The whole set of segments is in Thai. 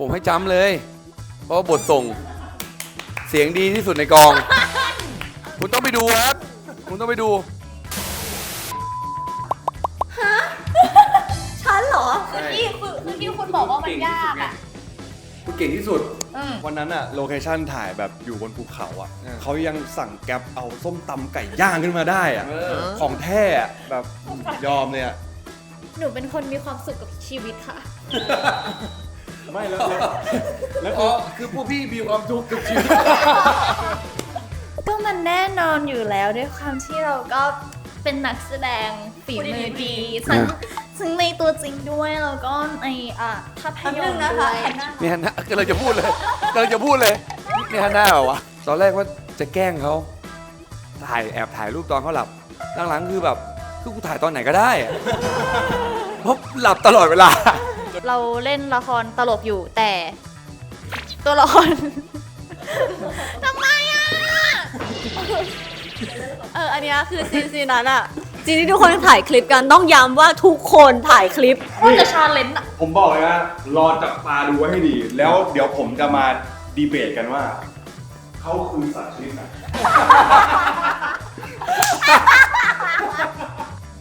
ผมให้จำเลย เพราะว่าบทส่ง เสียงดีที่สุดในกอง คุณต้องไปดูครับ คุณต้องไปดู ฉันเหรอใช่ที่คือคือที่คุณบอกว่ามันยากอะ คุณเก่งที่สุด อืม วันนั้นอะโลเคชั่นถ่ายแบบอยู่บนภูเขาอะเออ เขายังสั่งแก๊ปเอาส้มตำไก่ย่างขึ้นมาได้อะเออของแท้อะแบบยอมเลยอะหนูเป็นคนมีความสุขกับชีวิตค่ะ ไม่แล้วแล้วแล้วอ๋อคือพวกพี่มีความทุกข์กับชีวิตก็มันแน่นอนอยู่แล้วด้วยความที่เราก็เป็นนักแสดงฝีมือดีทั้งทั้งในตัวจริงด้วยแล้วก็ในอะภาพแป๊บยนึนตงร์นะด้คะวยหันหน้านี่ฮันน่ากำลังจะพูดเลยกำลังจะพูดเลยนี่ฮันน่าเหรอวะตอนแรกว่าจะแกล้งเขาถ่ายแอบถ่ายรูปตอนเขาหลับหลังๆคือแบบคือกูถ่ายตอนไหนก็ได้อะเพราะหลับตลอดเวลา เราเล่นละครตลกอยู่แต่ ตัวละคร ทำไมอะ เอออันเนี้ยคือซีนซีนนั้นอะจริงๆทุกคนถ่ายคลิปกันต้องย้ำว่าทุกคนถ่ายคลิป ว่าจะชาเลนจ์อะผมบอกเลยว่ารอจับตาดูไว้ให้ดี แล้วเดี๋ยวผมจะมาดีเบตกันว่า เขาคือสัตว์ชนิดไหน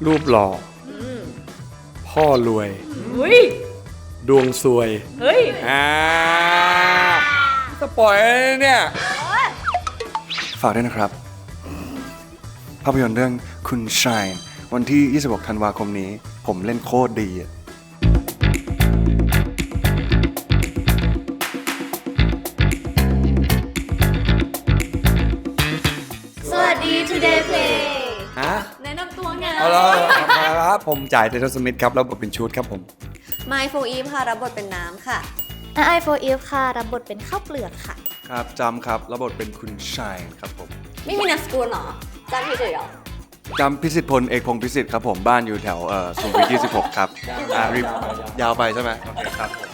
รูปหล่อพ่อรวย อุ้ย ดวงซวย เฮ้ย อ่าสปอยล์เนี่ย ฝากด้วยนะครับ ภาพยนตร์เรื่องคุณชายวันที่ 26 ธันวาคมนี้ ผมเล่นโคตรดีอะสวัสดี Today Play ฮะแนะนำตัวไง เอาละเอาละครับผมจ่ายเดทสมิธครับ แล้วบทเป็นชูดครับผม ไมโฟอีฟค่ะรับบทเป็นน้ำค่ะ I for Eve ค่ะรับบทเป็นข้าวเปลือกค่ะ ครับจำครับแล้วบทเป็นคุณชายครับผมไม่มีนามสกุลเหรอจำเฉยๆเหรอจำพิสิทธิ์พลเอกพงศ์พิสิทธิ์ครับผมบ้านอยู่แถวเอ่อสุขุมวิท26 ครับอ่ารีบยาวไปใช่ไหมโอเคครับผม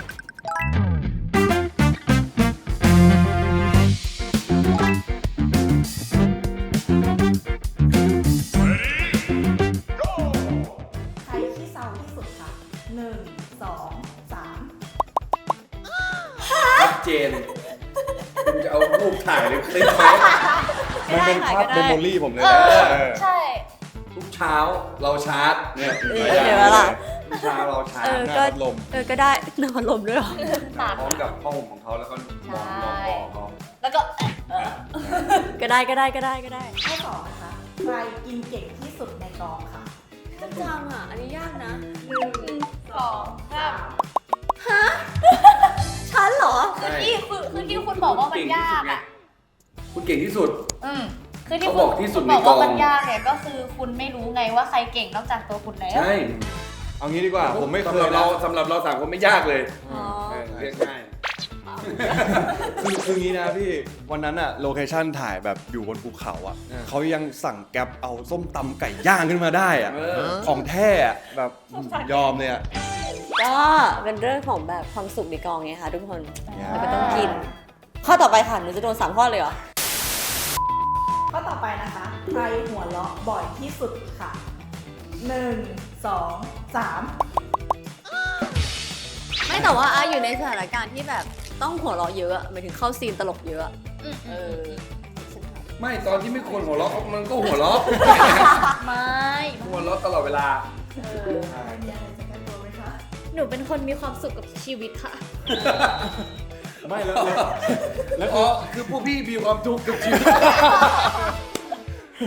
เจนคุณจะเอารูปถ่ายหรือคลิปไหมมันเป็นภาพก็เมได้มโมรี่ผมเลยเอนะอเออใช่ ทุกเช้าเราชาร์จเนี่ยเออเดี๋ยวล่ะ ทุกเช้าเราชาเอร์จอหน้าก็ พัดลมเออก็ได้นอนลมด้วยเหรอพร้อมกับผ้าห่มของเขาแล้วก็มองมองมองมองแล้วก็ก็ได้ก็ได้ก็ได้ก็ได้ข้อสองนะคะใครกินเก่งที่สุดในกองค่ะจังอะ อันนี้ยากนะสองสาม ฉันเหรอ คือที่คือคือที่คุณบอกว่ามันยากอะ คุณเก่งที่สุด อืมคือที่เขาคุณบอกที่สุดคุณบอกในกองว่ามันยากเนี่ยก็คือคุณไม่รู้ไงว่าใครเก่งนอกจากตัวคุณแล้ว ใช่ เอางี้ดีกว่า ผมไม่เคสำหยรับนะเราสำหรับเราสามคนไม่ยากเลยอ๋อเออเรียกง่ายคือคืองี้นะพี่วันนั้นอะโลเคชั่นถ่ายแบบอยู่บนภูเขาอะเออเขายังสั่งแก๊ปเอาส้มตำไก่ย่างขึ้นมาได้อะเออของแท้อะแบบยอมเลยอะ ก็เป็นเรื่องของแบบความสุขในกองไงคะทุกคน Yeah แล้วก็ต้องกิน ข้อต่อไปค่ะหนูจะโดนสามข้อเลยเหรอ ข้อต่อไปนะคะ ใครหัวเราะบ่อยที่สุดค่ะหนึ่งสองสามไม่แต่ว่าอะอยู่ในสถานการณ์ที่แบบต้องหัวเราะเยอะอะหมายถึงเข้าซีนตลกเยอะอะอืมเออไม่ตอนที่ไม่ควรหัวเราะมันก็หัวเราะไม่หัวเราะตลอดเวลา หนูเป็นคนมีความสุขกับชีวิตค่ะ ไม่แล้วแล้วแล้วอ๋อคือพวกพี่มีความทุกข์กับชีวิต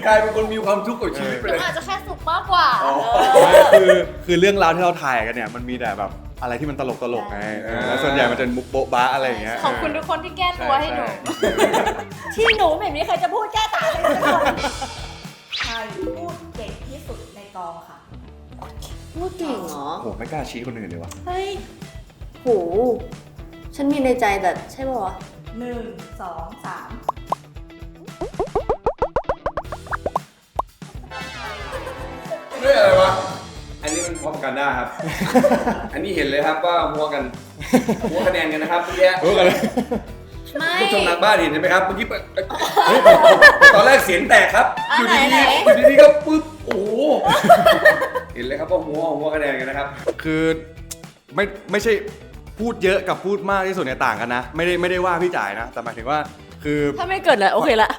กลายเป็นคนมีความทุกข์กับชีวิตไปหนูเลย อาจจะแค่สุขมากกว่าไม่คือคือเรื่องราวที่เราถ่ายกันเนี่ยมันมีแต่แบบอะไรที่มันตลกตลกๆไงเออแล้วส่วนใหญ่มันจะมุกโบ๊ะบ้าอะไรอย่างเงี้ยขอบคุณทุกคนที่แก้ตัวให้หนู ที่หนูไม่เห็นมีใครจะพูดแก้ต่างเลยทุกคน ใครพูดเก่งที่สุดในกองค่ะ พูดเก่งเหรอ โหไม่กล้าชี้คนอื่นเลยว่ะ เฮ้ย โห ฉันมีในใจแต่ใช่ป่าวะหนึ่งสองสามเรื่องอะไรวะ อันนี้มันพร้อมกันได้ครับ อันนี้เห็นเลยครับว่าหัวกัน หัวคะแนนกันนะครับเมื่อกี้รู้กันเลย ไม่ผู้ชมทางบ้านเห็นไหมครับเมื่อกี้เปิดตอนแรกเสียงแตกครับอะอยู่ไหนดีไหนๆอยู่ดีๆก็ปึ๊บโอ้โหเห็นเลยครับว่าหัวหัวคะแนนกันนะครับ คือไม่ไม่ใช่พูดเยอะกับพูดมากที่สุดเนี่ยต่างกันนะ ไม่ได้ไม่ได้ว่าพี่จ่ายนะ แต่หมายถึงว่าคือถ้าไม่เกิดเลยโอเคละ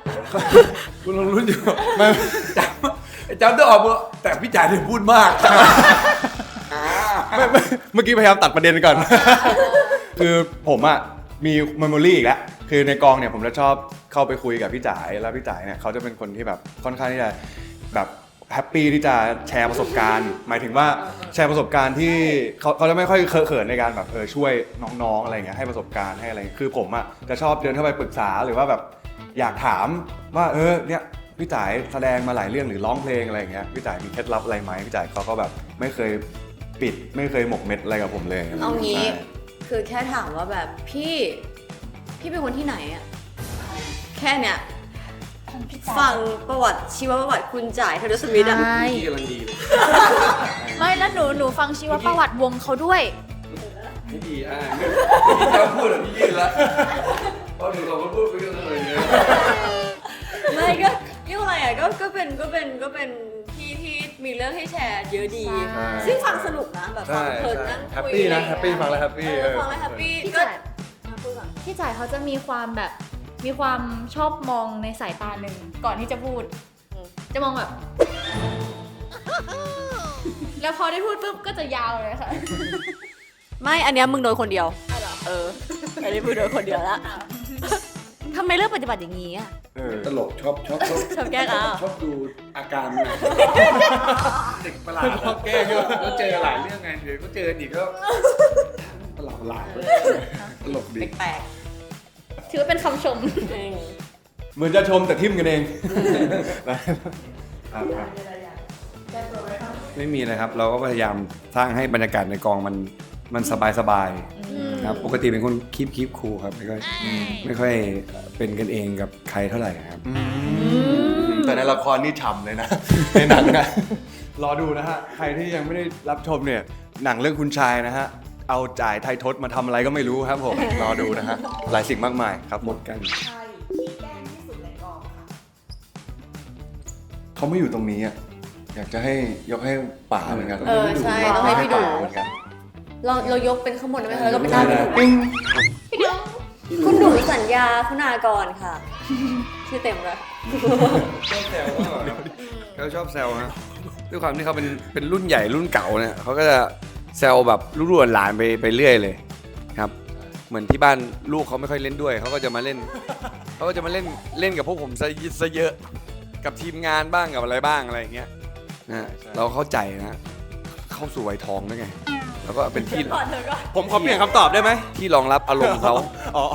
คุณลองรุ่นอยู่ไม่จำจำต้องออกว่าแต่พี่จ่ายเนี่ยพูดมากไม่ไม่เมื่อกี้พยายามตัดประเด็นก่อน คือผมอะ มีเมมโมรี่อีกแล้วคือในกองเนี่ยผมจะชอบเข้าไปคุยกับพี่จ่ายแล้วพี่จ่ายเนี่ยเขาจะเป็นคนที่แบบค่อนข้างที่จะแบบแฮปปี้ที่จะแชร์ประสบการณ์ หมายถึงว่าแชร์ประสบการณ์ที่เขาเขาจะไม่ค่อยเคอะเขินในการแบบเออช่วยน้องๆอะไรเงี้ยให้ประสบการณ์ให้อะไรคือผมอะจะชอบเดินเข้าไปปรึกษาหรือว่าแบบอยากถามว่าเออเนี่ยพี่จ่ายแสดงมาหลายเรื่องหรือร้องเพลงอะไรอย่างเงี้ยพี่จ่ายมีเคล็ดลับอะไรไหมพี่จ่ายเขาก็แบบไม่เคยปิดไม่เคยหมกเม็ดอะไรกับผมเลยเอางี้ใช่ คือแค่ถามว่าแบบพี่พี่เป็นคนที่ไหนอะแค่เนี้ยฟังประวัติชีวประวัติคุณจ่ายเทเลสมิธอะใช่พี่กำลังดีเลยไม่แล้วหนูหนูฟังชีวประวัติวงเขาด้วย ไม่ดีอ่าพี่จะพูดหรือพี่ยืนละพอหนูสองคนพูดไปกันเลยเนี่ย ไม่ก็เรียกว่าอะไรอะก็ก็เป็นก็เป็นก็เป็นพี่ที่ มีเรื่องให้แชร์เยอะดี ใช่ ซึ่งฟังสนุกนะแบบฟัใช่งเพลินใช่นั่งแฮปคุยปี้นะอไรแฮปปี้ฟังแล้วแฮปปี้เออฟังแล้วแฮปปี้พี่ก็จ่ายอะพูดก่อน พี่จ่ายเขาจะมีความแบบมีความชอบมองในสายตาหนึ่งก่อนที่จะพูด อืม จะมองแบบ แล้วพอได้พูดปุ๊บก็จะยาวเลยค่ะ ไม่ อันเนี้ยมึงโดนคนเดียว เออ อันนี้มึงโดนคนเดียวละ ทำไมเลือกปฏิบัติอย่างนี้อะเออตลกชอบชอบชอบชอบแกล้งอะชอบดูอาการมันอะเด็กประหลาดชอบแกล้งด้วยแล้วเจอหลายเรื่องไงเดี๋ยวก็เจออีกก็ประหลาดประหลาดตลกดีแปลกถือว่าเป็นคำชมๆเออเหมือนจะชมแต่ทิมกันเองครับครับไม่มีเลยครับ เราก็พยายามสร้างให้บรรยากาศในกองมันมันสบายสบายๆ ครับปกติเป็นคนคีบคีบคูลครับไม่ค่อยไม่ค่อยเป็นกันเองกับใครเท่าไหร่ครับ แต่ในละครนี่ฉ่ำเลยนะ ในหนังนะ รอดูนะฮะ ใครที่ยังไม่ได้รับชมเนี่ย หนังเรื่องคุณชายนะฮะ เอาจ่ายไทยทศมาทำอะไรก็ไม่รู้ครับผม รอดูนะฮะ หลายสิ่งมากมายครับหมดกัน ใครที่แกล้งที่สุดในกองค่ะเขาไม่อยู่ตรงนี้อะ อยากจะให้ยกให้ป่าเหมือนกันเออใช่ต้องให้พี่ดูเหมือนกัน เราเรายกเป็นข้างบนได้ไหมคะแล้วก็เป็นหน้าพี่ดูปิ้งคุณหนูสัญญาคุณากรค่ะ ชื่อเต็มเลยชอบแซวเขาชอบแซวฮะด้วยความที่เขาเป็นเป็นรุ่นใหญ่รุ่นเก่าเนี่ยเขาก็จะแซวแบบลูกหลานไปไปเรื่อยเลยครับ เหมือนที่บ้านลูกเขาไม่ค่อยเล่นด้วยเขาก็จะมาเล่นเขาก็จะมาเล่นเล่นกับพวกผมซะซะเยอะกับทีมงานบ้างกับอะไรบ้างอะไรอย่างเงี้ยนะเราเข้าใจนะเข้าสู่วัยทองด้วยไง แล้วก็เป็นที่ผมขอเปลี่ยนคำตอบได้ไหมที่รองรับอารมณ์เขา อ๋อ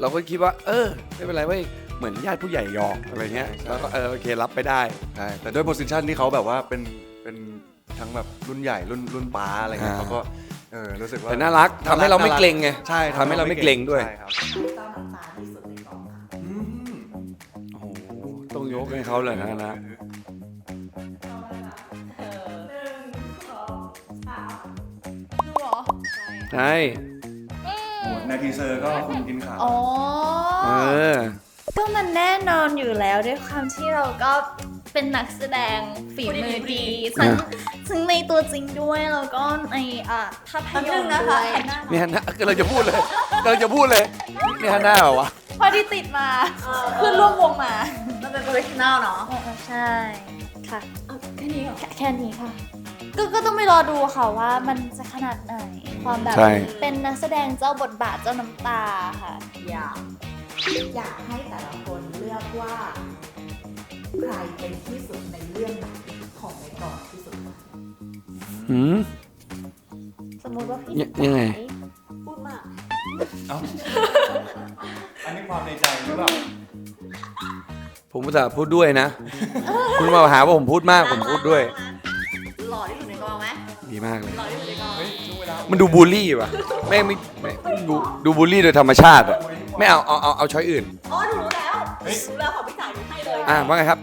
เราก็คิดว่า เออ ไม่เป็นไรเว้ยเหมือนญาติผู้ใหญ่หยอกอะไรเงี้ยแล้วก็เออโอเครับไปได้ ใช่แต่ด้วยโพสิชันที่เขาแบบว่าเป็นเป็นทั้งแบบรุ่นใหญ่รุ่นรุ่นป้าอะไรเงี้ยอ่าเขาก็เออรู้สึกว่าแต่น่ารักทำให้เราไม่เกรงไงใช่ทำให้เราไม่เกรงด้วย ใช่ครับเจ้าน้ำตาที่สุดในกองค่ะโอ้โหต้องยกให้เขาเลยนะนะ ใช่ในทีเซอร์ก็คุณกินขาอ๋อเออ ก็มันแน่นอนอยู่แล้วด้วยความที่เราก็เป็นนักแสดงฝีมือดีทั้งทั้งในตัวจริงด้วยแล้วก็ในอะภาพแป๊บยนึนงตร์นะด้คะวยหันหน้านี่ฮันน่ากำลังจะพูดเลยกำลังจะพูดเลยนี่ฮันน่าเหรอวะพอดีติดมาเพื่อนร่วมวงมามันเป็นโปรเฟชชั่นแนลเนาะเออใช่ค่ะแค่นี้เหรอแค่แค่นี้ค่ะ ก็ก็ต้องไปรอดูค่ะว่ามันจะขนาดไหน ความแบบ ใช่ เป็นนักแสดงเจ้าบทบาทเจ้าน้ำตาค่ะ อย่าอยากให้แต่ละคนเลือกว่า ใครเป็นที่สุดในเรื่องไหนของในกองที่สุดคะหืม สมมุติว่าพี่ยยังไง พูดมากอันนี้ความในใจหรือเปล่าผมจะพูดด้วยนะ คุณมาหาว่าผมพูดมากผมพูดด้วยห มันดูบูลลี่ป่ะไม่ไม่ไม่ดูดูบูลลี่โดยธรรมชาติอะไม่เอาเอาเอาเอาช้อยอื่นอ๋อหนูรู้แล้วรู้แล้วของพี่จ๋าหนูให้เลย อะว่าไงครับ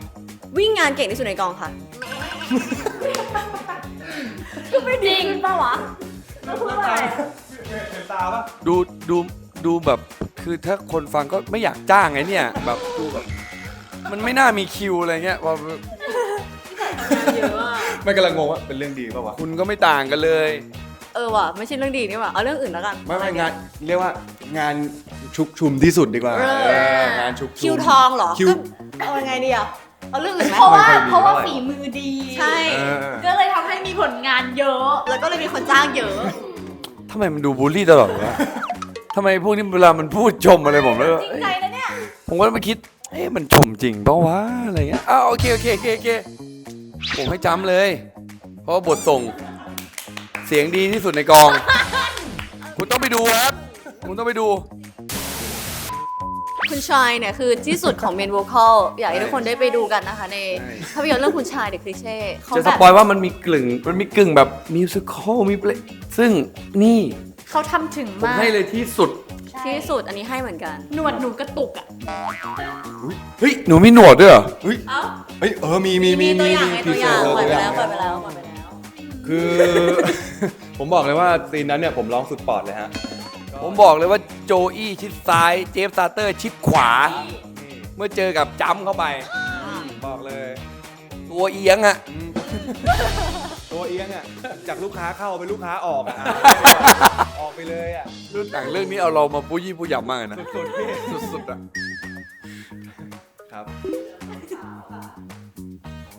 วิ่งงานเก่งที่สุดในกองค่ะจริงปะวะแล้วพูดว่าอะไรเป็นตาปะดูดูดูแบบคือถ้าคนฟังก็ไม่อยากจ้างไงเนี่ย แบบดูแบบมันไม่น่ามีคิวอะไรเงี้ยว่าเยอะอะไม่กำลังงงว่าเป็นเรื่องดีป่าวะคุณก็ไม่ต่างกันเลยเออว่ะไม่ใช่เรื่องดีนี่หว่าเอาเรื่องอื่นแล้วกันไม่ไม่งานเรียกว่างานชุกชุมที่สุดดีกว่าเออเอองานชุกชุม คิวทองเหรอคิว ก็เอายังไงดีอะเอาเรื่องอื่นไหมเพราะว่าไม่ค่อยดีเพราะว่าเท่าไหร่ฝีมือดี ใช่ เออก็เลยทำให้มีผลงานเยอะ แล้วก็เลยมีคนจ้างเยอะ ทำไมมันดูบูลลี่ตลอดเลยวะทำไมพวกนี้เวลามันพูดชมอะไรผมแล้วจริงใจนะเนี่ย ผมก็มาคิด เอ๊ะมันชมจริงเปล่าวะอะไรเงี้ยอ้าวโอเคโอเคโอเคโอเคผมให้จำเลย เพราะว่าบทส่งเสียงดีที่สุดในกอง คุณต้องไปดูครับ คุณต้องไปดู คุณชายเนี่ยคือที่สุดของเมน v o ค a l อยากให้ทุกคนได้ไปดูกันนะคะ ในใช่ภาพยนตร์เรื่องคุณชายเด็กคลิเช่เขาจะแบสบปอยว่ามันมีกลึ่งมันมีกึ่งแบบมิวสิควลมีเพลงซึ่งนี่เขาทำถึงผมมาก ให้เลยที่สุด ที่สุดอันนี้ให้เหมือนกัน หนวดหนูกระตุกอะ เฮ้ย หนูมีหนวดด้วยเหรอ เฮ้ย เอ้าเฮ้ยเออมีมีมีตัวอย่างไงตัวอย่างมีปล่อยไปตัวแล้วปล่อยไปแล้วปล่อยไปแล้ว คือ ผมบอกเลยว่าซีนนั้นเนี่ยผมร้องสุดปอดเลยฮะ ผมบอกเลยว่าโจอี้ชิดซ้าย เจฟซาเตอร์ชิดขวา เมื่อเจอกับจ้ำเข้าไป บอกเลย ตัวเอียงอะอืมตัวเอียงอะจากลูกค้าเข้าเป็นลูกค้าออกอะ ออกไปเลยอะเรื่องหนังเรื่องนี้เอาเรามาปู้ยี่ปู้ยำมากเลยนะสุดๆพี่สุดๆอะครับ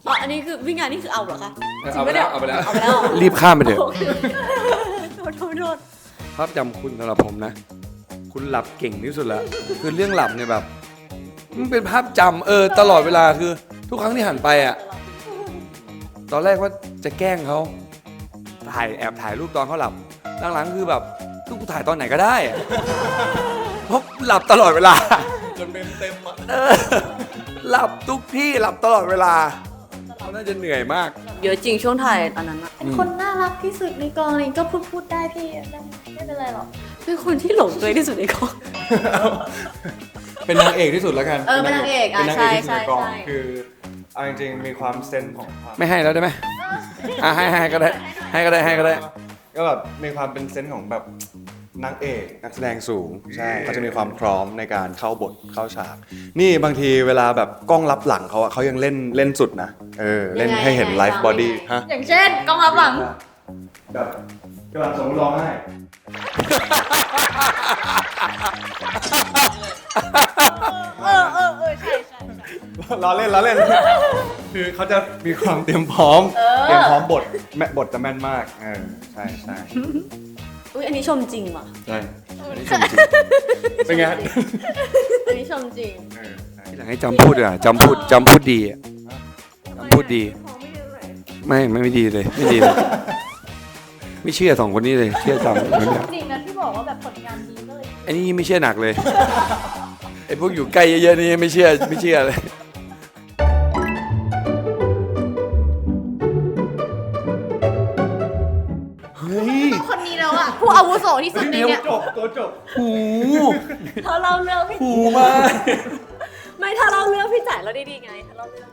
อ๋ออันนี้คือวิ่งงานนี่คือเอาเหรอคะเอาไปแล้วเอาไปแล้วเอาไปแล้วเหรอรีบข้ามไปเถอะโอเคโทษโทษโทษภาพจำคุณสำหรับผมนะ คุณหลับเก่งที่สุดแล้วคือเรื่องหลับเนี่ยแบบมันเป็นภาพจำเออ ตลอดเวลาคือ ทุกครั้งที่หันไปอะ ตอนแรกว่าจะแกล้งเขาถ่ายแอบถ่ายรูปตอนเขาหลับหลังๆคือแบบคือกูถ่ายตอนไหนก็ได้อะเพราะหลับตลอดเวลา จนเต็มเต็มอะ เออหลับทุกที่หลับตลอดเวลาเขา น่าจะเหนื่อยมาก เยอะจริงช่วงถ่ายอันนั้นอะเป็นคนน่ารักที่สุดในกองเลยก็พูดพูดได้พี่ไม่เป็นไรหรอกเป็นคนที่หลงตัวเองที่สุดในกอง เป็นนางเอกที่สุดแล้วกันเออเป็นนางเอกอะเป็นนางเอกที่สุดใช่ในกองใช่ คือเอาจริงๆมีความเซนส์ของความ ไม่ให้แล้วได้ไหมอะให้ให้ก็ได้ ให้ก็ได้ให้ก็ได้ ก็แบบมีความเป็นเซนส์ของแบบ นางเอกนักแสดงสูงใช่เขาจะมีความพร้อมในการเข้าบทเข้าฉาก นี่บางทีเวลาแบบกล้องรับหลังเขาอะเขายังเล่นเล่นสุดนะเออเล่นให้เห็นไลฟ์บอดี้ฮะอย่างเช่นกองรับหลังแบบกำลังสมร้องไห้เออเออเออใช่ใช่ล้อเล่นล้อเล่น คือเขาจะมีความเตรียมพร้อม เตรียมพร้อมบทแม่บทจะแม่นมากเออใช่ใช่ อุ้ยอันนี้ชมจริงว่ะ ใช่อันนี้ชมจริงเป็นไงอันนี้ชมจริงเออใช่ที่หลังให้จำพูดอะจำพูดจำพูดดีอะจำพูดดีไม่ไม่ไม่ดีเลย ไม่ดีเลย ไม่เชื่อสองคนนี้เลย เชื่อจำคนเดียวจริงนะที่บอกว่าแบบผลงานดีก็เลย ไอ้นี่ไม่เชื่อหนักเลยไอ้พวกอยู่ใกล้เยอะๆนี่ไม่เชื่อไม่เชื่อเลย คนนี้แล้วอะ ผู้อาวุโสที่สุดในเนี้ยจบตัวจบ หูถ้าเราเรื่องพี่หูมากไม่ถ้าเราเรื่องพี่จ่ายเราได้ดีไงถ้าเราเรื่อง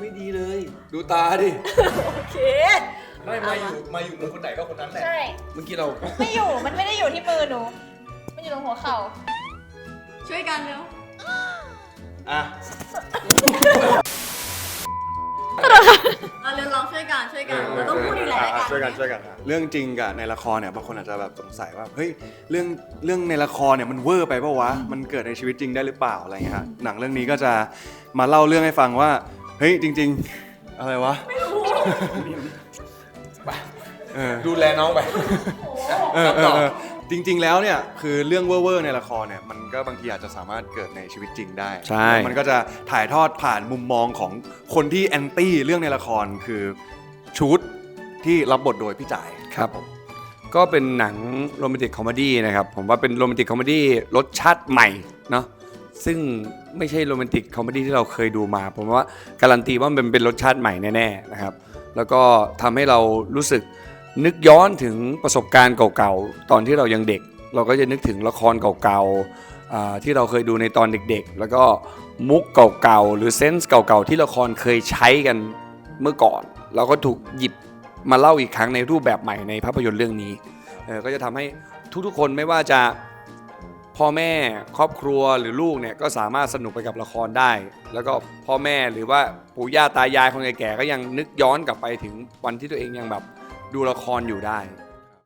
ไม่ดีเลย ดูตาดิ โอเค ไม่มาอยู่มาอยู่มือคนไหนก็คนนั้นแหละใช่ เมื่อกี้เรา ไม่อยู่ มันไม่ได้อยู่ที่มือหนู มันอยู่ตรงหัวเข่า ช่วยกันเร็ว อะ เอาเร็วลองช่วยกันช่วยกันเราต้องพูดอีกหลายรายการช่วยกันช่วยกันเรื่องจริงกับในละครเนี่ยบางคนอาจจะแบบสงสัยว่าเฮ้ยเรื่องเรื่องในละครเนี่ยมันเวอร์ไปปะวะมันเกิดในชีวิตจริงได้หรือเปล่าอะไรเงี้ยฮะหนังเรื่องนี้ก็จะมาเล่าเรื่องให้ฟังว่าเฮ้ยจริง ๆ อะไรวะเออดูแลน้องไป เออเออเออ จริง ๆ แล้วเนี่ยคือเรื่องเวอร์ๆในละครเนี่ยมันก็บางทีอาจจะสามารถเกิดในชีวิตจริงได้ใช่ แล้วมันก็จะถ่ายทอดผ่านมุมมองของคนที่แอนตี้เรื่องในละครคือชูดที่รับบทโดยพี่จ่ายครับผมก็เป็นหนังโรแมนติกคอมเมดี้นะครับ ผมว่าเป็นโรแมนติกคอมเมดี้รสชาติใหม่เนาะซึ่งไม่ใช่โรแมนติกคอมเมดี้ที่เราเคยดูมา ผมว่าการันตีว่ามันเป็นรสชาติใหม่แน่ๆนะครับ แล้วก็ทำให้เรารู้สึก นึกย้อนถึงประสบการณ์เก่าๆ ตอนที่เรายังเด็ก เราก็จะนึกถึงละครเก่าๆที่เราเคยดูในตอนเด็กๆ แล้วก็มุกเก่าๆ หรือเซนส์เก่าๆ ที่ละครเคยใช้กันเมื่อก่อน เราก็ถูกหยิบมาเล่าอีกครั้งในรูปแบบใหม่ในภาพยนตร์เรื่องนี้ ก็จะทำให้ทุกๆ คนไม่ว่าจะพ่อแม่ครอบครัวหรือลูกเนี่ยก็สามารถสนุกไปกับละครได้ แล้วก็พ่อแม่หรือว่าปู่ย่าตายายคนแก่ๆก็ยังนึกย้อนกลับไปถึงวันที่ตัวเองยังแบบ ดูละครอยู่ได้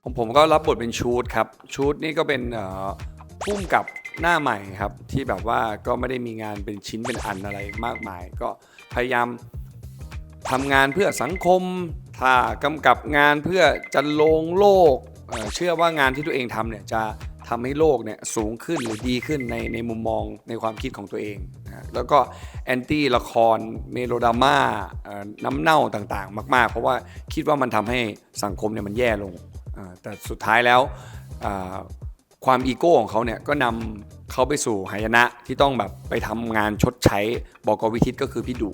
ผมผมก็รับบทเป็นชูดครับ ชูดนี่ก็เป็นพุ่มกับหน้าใหม่ครับ ที่แบบว่าก็ไม่ได้มีงานเป็นชิ้นเป็นอันอะไรมากมาย ก็พยายามทำงานเพื่อสังคมถ้ากำกับงานเพื่อจะลงโลกเเชื่อว่างานที่ตัวเองทำเนี่ยจะ ทำให้โลกเนี่ยสูงขึ้นหรือดีขึ้นในในมุมมองในความคิดของตัวเองนะแล้วก็แอนตี้ละครเมโลดราม่าเอ่อน้ำเน่าต่างๆ มากๆ เพราะว่าคิดว่ามันทำให้สังคมเนี่ยมันแย่ลง แต่สุดท้ายแล้วความอีโก้ของเขาเนี่ยก็นำเขาไปสู่หายนะที่ต้องแบบไปทำงานชดใช้บอกวิทิตก็คือพี่ดู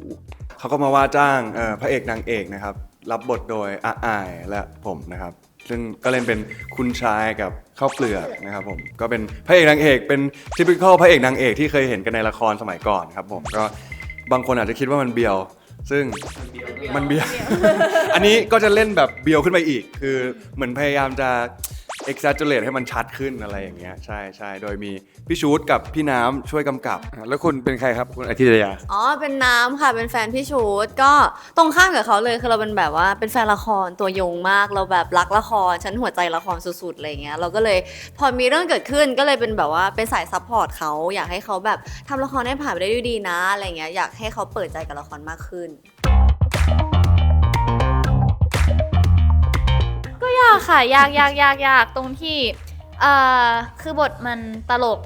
เขาก็มาว่าจ้างพระเอกนางเอกนะครับ รับบทโดยอาอายและผมนะครับ ซึ่งก็เล่นเป็นคุณชายกับข้าวเปลือกนะครับผมก็เป็นพระเอกนางเอกเป็น typical พระเอกนางเอกที่เคยเห็นกันในละครสมัยก่อนครับผมก็บางคนอาจจะคิดว่ามันเบียว ซึ่งมันเบียว อันนี้ก็จะเล่นแบบเบียวขึ้นไปอีก คือเหมือนพยายามจะ exaggerate ให้มันชัดขึ้นอะไรอย่างเงี้ยใช่ใช่โดยมีพี่ชูดกับพี่น้ำช่วยกำกับ แล้วคุณเป็นใครครับคุณอาทิตยา อ๋อ เป็นน้ำค่ะ เป็นแฟนพี่ชูดก็ตรงข้ามกับเขาเลย คือเราเป็นแบบว่าเป็นแฟนละครตัวยงมาก เราแบบรักละคร ฉันหัวใจละครสุดๆอะไรเงี้ย เราก็เลยพอมีเรื่องเกิดขึ้นก็เลยเป็นแบบว่าเป็นสายซัพพอร์ตเขาอยากให้เขาแบบทำละครให้ผ่านไปได้ด้วยดีนะอะไรเงี้ย อยากให้เขาเปิดใจกับละครมากขึ้น ค่ะ ยากยากยากยากตรงที่เอ่อคือบทมันตลก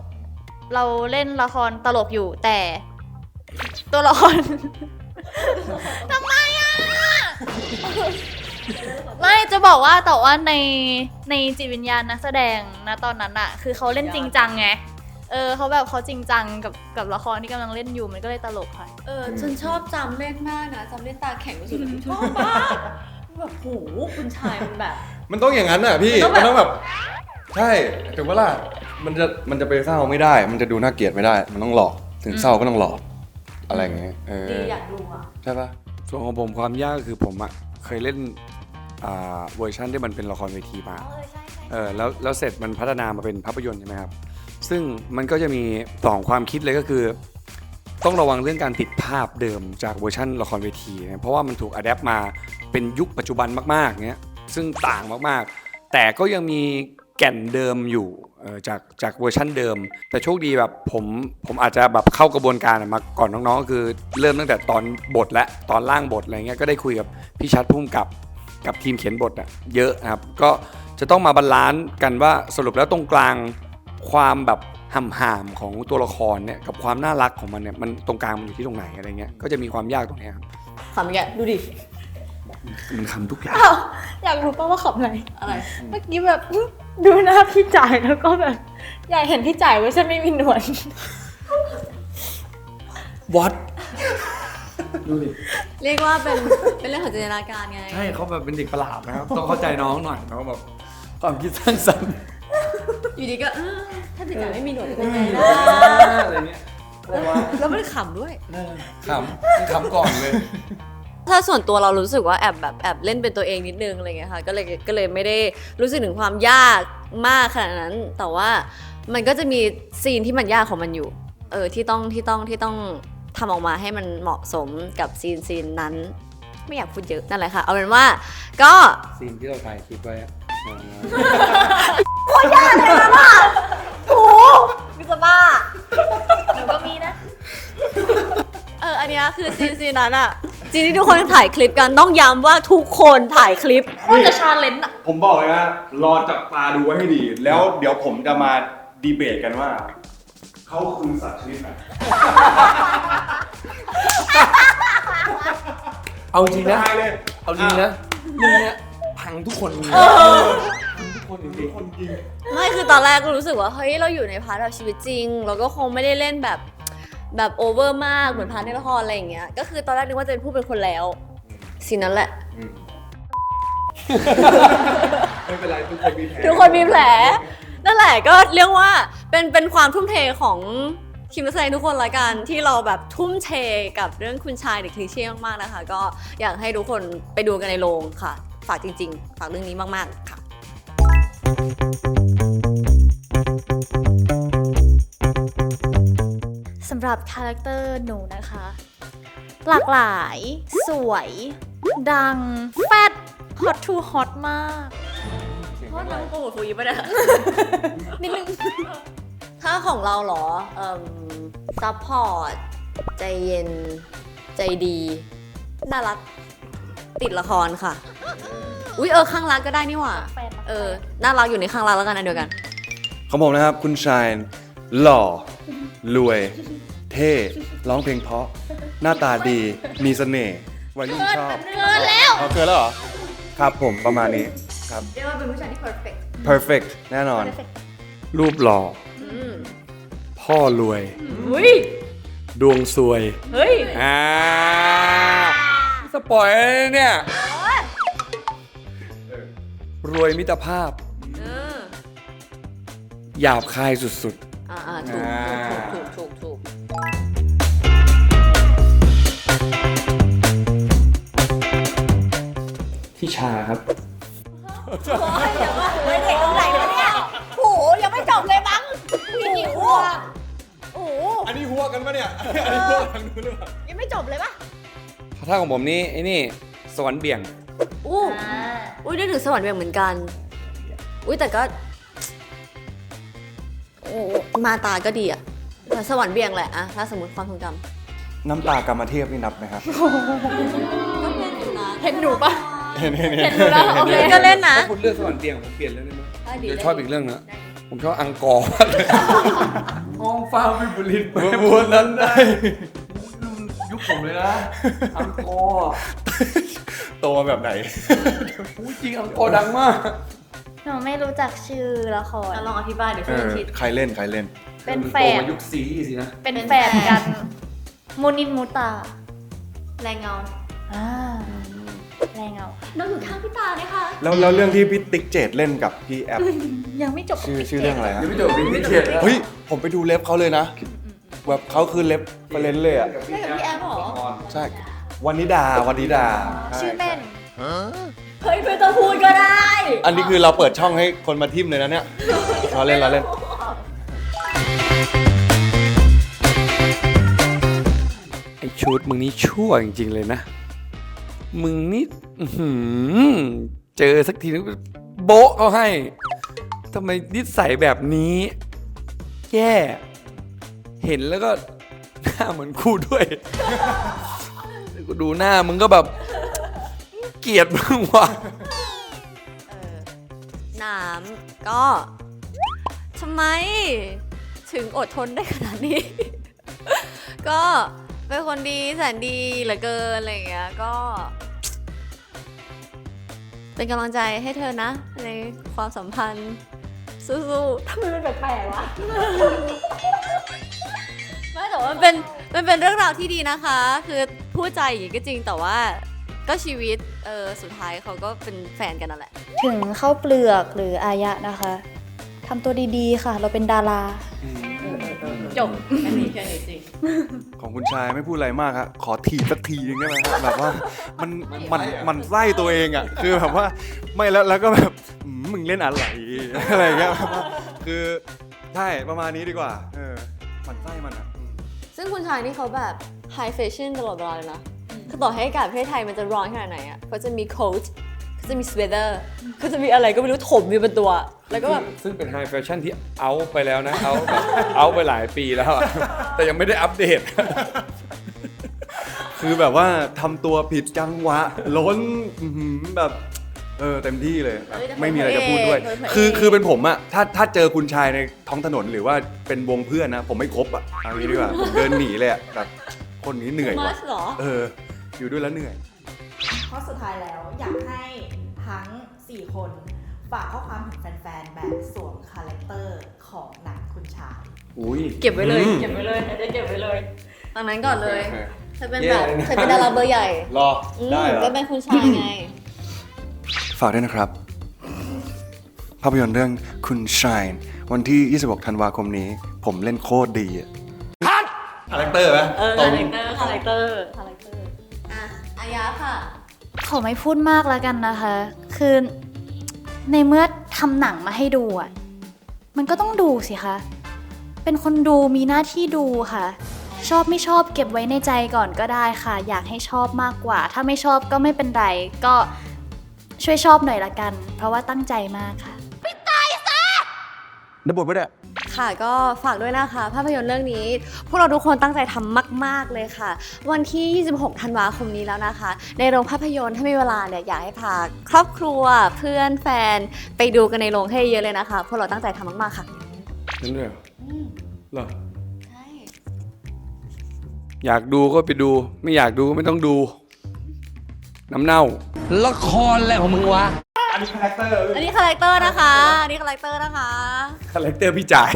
เราเล่นละครตลกอยู่แต่ ตัวละคร ทำไมอะ ไม่จะบอกว่าแต่ว่าในในจิตวิญญาณนักแสดงนะตอนนั้นอะคือเขาเล่นจริงจังไง เออเขาแบบเขาจริงจังกับกับละครที่กำลังเล่นอยู่มันก็เลยตลกค่ะ เออฉันชอบจำเล่นมากนะจำเล่นตาแข็งที่สุดเลยชอบมากแบบโหคุณชายมันแบบ มันต้องอย่างนั้นน่ะพี่มันต้องแบบมันต้องแบบ ใช่ ถึงว่าล่ะมันจะ มันจะไปเศร้าไม่ได้ มันจะดูน่าเกลียดไม่ได้ มันต้องหลอก ถึงเศร้าก็ต้องหลอก อะไรอย่างเงี้ย เออ ดีอยากดูอะ ใช่ปะส่วนของผมความยากก็คือผมอะเคยเล่นอ่าเวอร์ชันที่มันเป็นละครเวทีมาเออแล้วแล้วเสร็จมันพัฒนามาเป็นภาพยนตร์ใช่ไหมครับ ซึ่งมันก็จะมีสองความคิดเลยก็คือ ต้องระวังเรื่องการติดภาพเดิมจากเวอร์ชันละครเวทีนะเพราะว่ามันถูกอัดแอปมาเป็นยุคปัจจุบันมากๆเงี้ย ซึ่งต่างมากๆ แต่ก็ยังมีแก่นเดิมอยู่จากจากเวอร์ชันเดิม แต่โชคดีแบบผมผมอาจจะแบบเข้ากระบวนการมาก่อนน้องๆก็คือเริ่มตั้งแต่ตอนบทและตอนล่างบทอะไรเงี้ยก็ได้คุยกับพี่ชัดพุ่มกับกับทีมเขียนบทอะเยอะนะครับก็จะต้องมาบาลานซ์กันว่าสรุปแล้วตรงกลางความแบบห่ำห่ามของตัวละครเนี่ยกับความน่ารักของมันเนี่ยมันตรงกลางมันอยู่ที่ตรงไหนอะไรเงี้ยก็จะมีความยากตรงเนี้ยครับขำแกดูดิ มันคำทุกอย่างอยากรู้ป่าว่าขับอะไร อะไร เมื่อกี้แบบอื้อดูหน้าพี่จ่ายแล้วก็แบบ อยากเห็นพี่จ่ายเว่าฉันไม่มีหนวดวัดดูดิเรียกว่าเป็นเป็นเรื่องของจินตนาการไง ใช่เขาแบบเป็นเด็กประหลาดนะครับ ต้องเข้าใจน้องหน่อยน้องแบบความคิดสร้างสรรค์อยู่ดีก็เออถ้าจิตใจไม่มีหนวดจะเป็นไงนะอะไรเงี้ยแล้วมันขำด้วย ขำขำก่อนเลย ถ้าส่วนตัวเรารู้สึกว่าแอบแบบแอบเล่นเป็นตัวเองนิดนึงอะไรเงี้ยค่ะก็เลยก็เลยไม่ได้รู้สึกถึงความยากมากขนาดนั้น แต่ว่ามันก็จะมีซีนที่มันยากของมันอยู่ เออที่ต้องที่ต้องที่ต้องทำออกมาให้มันเหมาะสมกับซีนซีนนั้น ไม่อยากพูดเยอะนั่นแหละค่ะ เอาเป็นว่าก็ซีนที่เราถ่ายคลิปไว้อะ โอ้มิสบ้าหนูก็มีนะ เออ อันเนี้ยคือซีนซีนนั้นอะซีนที่ทุกคนถ่ายคลิปกันต้องย้ำว่าทุกคนถ่ายคลิปว่าจะชาเลนจ์อะผมบอกเลยนะรอจับตาดูไว้ให้ดี แล้วเดี๋ยวผมจะมาดีเบตกันว่า เขาคือสัตว์ชนิดไหนเอาจริงนะ ได้เลยเอาจริงนะเรื่องเนี้ยพังทุกคนเลยพังทุกคนจริงคนจริง ไม่คือตอนแรกก็รู้สึกว่าเฮ้ยเราอยู่ในพาร์ทแบบชีวิตจริง เราก็คงไม่ได้เล่นแบบแบบโอเวอร์มากเหมือนพาร์ทในละครอะไรอย่างเงี้ยก็คือตอนแรกนึกว่าจะเป็นผู้เป็นคนแล้วสินั้นแหละ อืมไม่เป็นไรทุกคนมีแผลทุกคนมีแผลนั่นแหละก็เรียกว่าเป็นเป็นความทุ่มเทของทีมนักแสดงทุกคนละกันที่เราแบบทุ่มเทกับเรื่องคุณชายเด็กคลีเช่มากๆนะคะ ก็อยากให้ทุกคนไปดูกันในโรงค่ะ ฝากจริง ๆ ฝากเรื่องนี้มากๆค่ะ รับคาแรคเตอร์หนูนะคะ หลากหลาย สวย ดัง แฟดฮอตทูฮอตมากเสียงษนะโปรโมทฟูยิปะเนี่ยนิดนึงถ้าของเราเหรอเอ่มซัพพอร์ต ใจเย็น ใจดี น่ารัก ติดละครค่ะ อุ๊ยเออข้างรักก็ได้นี่หว่าแฟนรักเออ น่ารักอยู่ในข้างรักแล้วกันอันเดียวกัน ของผมนะครับ คุณชายหล่อ รวย เท่ร้องเพลงเพราะ หน้าตาดีมีเสน่ห์วัยรุ่นชอบเกินแล้วเอาเกินแล้วเหรอครับผมประมาณนี้ครับ เรียกว่าเป็นผู้ชายที่ perfect perfect แน่นอน รูปหล่ออืมพ่อรวย อุ้ยดวงซวย เฮ้ยอ่า สปอยล์เนี่ย รวยมิตรภาพ เออหยาบคายสุด อ่าอ่าถูกอ่าถูกถูกถูกถูก ๆที่ชาครับเฮ้ยเด็กตรงไหนวะเนี่ยโหยังไม่จบเลยมั้งพี่หิวอะโอ้โหอันนี้หัวกันปะเนี่ย อันนี้หัวกันรู้หรือเปล่ายังไม่จบเลยปะถ้าของผมนี่ไอ้นี่สวรรค์เบี่ยง อู้อุ้ยได้ถึงสวรรค์เวียงเหมือนกัน อุ้ยแต่ก็โอ้มาตาก็ดีอะแต่สวรรค์เบี่ยงแหละอะถ้าสมมติความทรงจำน้ำตากรรมเทพนี่นับไหมครับเห็นหนูปะ เห็นเห็นเห็นหนูแล้วโอเคก็เล่นนะ ถ้าคุณเลือกสวรรค์เบี่ยงผมเปลี่ยนเรื่องได้ไหมได้ดีเดี๋ยวได้ชอบอีกเรื่องนะ ผมชอบอังกอร์ห้องฟ้าวิบุริตพูดนั้นได้ยุคผมเลยนะอังกอร์โตมาแบบไหนอุ๊ยจริงอังกอร์ดังมาก หนูไม่รู้จักชื่อละคร ลองอธิบายเดี๋ยวเอช่วยอคิด ใครเล่นใครเล่น เป็นแฝโตดมายุคซีสินะ เป็นเป็นแฝดแฝดกัน มูนินมูตา แรงเงา อ่า แรงเงาน้องอยู่ข้างพี่ตาเลยค่ะแล้วแล้วเรื่องที่พี่ติ๊กเจดเล่นกับพี่แอปยังไม่จบกับชื่อพี่ชื่อเรื่องอะไรฮะยังไม่จบเป็นพิเศษเฮ้ยผมไปดูเล็บเขาเลยนะ แบบเขาคือเล็บเฟรนเลยอะใช่กับพี่แอฟเหรอใช่วันนิดาวันนิดาใชื่อเต้นเฮ้ยไม่ต้องพูดก็ได้ อันนี้คือเราเปิดช่องให้คนมาทิมเลยนะเนี่ยเราเล่นเราเล่นไอชุดมึงนี่ชั่วจริงๆเลยนะ มึงนี่เจอสักทีนึงโบะเขาให้ทำไมนิสัยแบบนี้ แย่ เห็นแล้วก็ หน้าเหมือนกูด้วยกูดูหน้ามึงก็แบบ เกลียดมึงว่ะน้ำก็ทำไม ถึงอดทนได้ขนาดนี้ ก็ เป็นคนดีแสนดีเหลือเกินอะไรอย่างเงี้ยก็ เป็นกำลังใจให้เธอนะ ในความสัมพันธ์สู้ๆทำไมมันแปลกๆวะไม่แต่ว่ามันเป็นมันเป็นเรื่องราวที่ดีนะคะ คือพูดใจอย่างงี้ก็จริงแต่ว่าก็ชีวิตเออสุดท้ายเขาก็เป็นแฟนกันนั่นแหละ ถึงข้าวเปลือกหรืออายะนะคะทำตัวดีๆค่ะ เราเป็นดารา จบแค่นี้แค่นี้จริง ของคุณชายไม่พูดอะไรมากครับขอถีบสักทีนึงได้ไหมครับแบบว่ามันมันมันไส้ตัวเองอะคือแบบว่าไม่แล้วแล้วก็แบบอืมมึงเล่นอะไรอะไรอย่างเงี้ยแบบว่าคือใช่ประมาณนี้ดีกว่าเออมันไส้มันอะอืมซึ่งคุณชายนี่เขาแบบไฮแฟชั่นตลอดเวลาเลยนะ คือต่อให้อากาศประเทศไทยมันจะร้อนขนาดไหนอะเขาจะมีโค้ทเขา จะมีสเวตเตอร์เขาจะมีอะไรก็ไม่รู้ถมอยู่บนตัว แล้วก็แบบซึ่งเป็นไฮแฟชั่นที่เอาไปแล้วนะ เอาแบบเอาไปหลายปีแล้วอะแต่ยังไม่ได้อัปเดต คือแบบว่าทำตัวผิดจังหวะ ล้นอื้อหือแบบเออเต็มที่เลยแบบเอ้ยแต่ไม่มีอะไรจะพูดด้วยพระเอกคือคือเป็นผมอะถ้าถ้าเจอคุณชายในท้องถนนหรือว่าเป็นวงเพื่อนนะ ผมไม่คบอะเอางี้ดีกว่าผมเดินหนีเลยอะแบบคนนี้เหนื่อยมัว่ะสเหรอ เออ อยู่ด้วยแล้วเหนื่อย ข้อสุดท้ายแล้วอยากให้ทั้ง 4 คนฝากข้อความถึงแฟนๆ แบบสวมคาแรคเตอร์ของหนังคุณชาย อุ้ยเก็บไว้เลยอืม เก็บไว้เลยจะเก็บไว้เลย ตอนนั้นก่อนเลยโอเคเธอเป็นแย่แบบเลยนะเธอเป็นดาราเบอร์ใหญ่รออืมได้เหรก็อเป็นคุณชายไง ฝากด้วยนะครับ ภาพยนตร์เรื่องคุณชายวันที่ 26 ธันวาคมนี้ ผมเล่นโคตรดีอะ คาแรคเตอร์ไหมเออตรคางแรคเตอร์คาแรคเตอร์คาแรคเตอร์อะอายะค่ะ ขอไม่พูดมากแล้วกันนะคะ คือในเมื่อทำหนังมาให้ดูอะ มันก็ต้องดูสิคะ เป็นคนดูมีหน้าที่ดูค่ะ ชอบไม่ชอบเก็บไว้ในใจก่อนก็ได้ค่ะ อยากให้ชอบมากกว่า ถ้าไม่ชอบก็ไม่เป็นไร ก็ช่วยชอบหน่อยละกัน เพราะว่าตั้งใจมากค่ะ ได้บทปะเนี่ยค่ะก็ฝากด้วยนะคะ ภาพยนตร์เรื่องนี้ พวกเราทุกคนตั้งใจทำมาก ๆ เลยค่ะ วันที่ 26 ธันวาคมนี้แล้วนะคะ ในโรงภาพยนตร์ถ้ามีเวลาเนี่ยอยากให้พาครอบครัวเพื่อนแฟนไปดูกันในโรงให้เยอะเลยนะคะ พวกเราตั้งใจทำมาก ๆ ค่ะ นั่นด้วยเหรอเหรอ ใช่ อยากดูก็ไปดู ไม่อยากดูก็ไม่ต้องดู น้ำเน่า ละครอะไรของมึงวะ อันนี้คาแรคเตอร์อันนี้คาแรคเตอร์นะคะ อันนี้คาแรคเตอร์นะคะ คาแรคเตอร์พี่จ่าย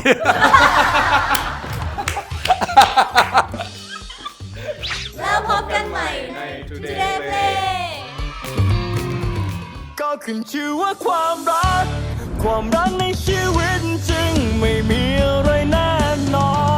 แล้วพบกันใหม่ใน Today Play ก็ขึ้นชื่อว่าความรัก ความรักในชีวิตจริง ไม่มีอะไรแน่นอน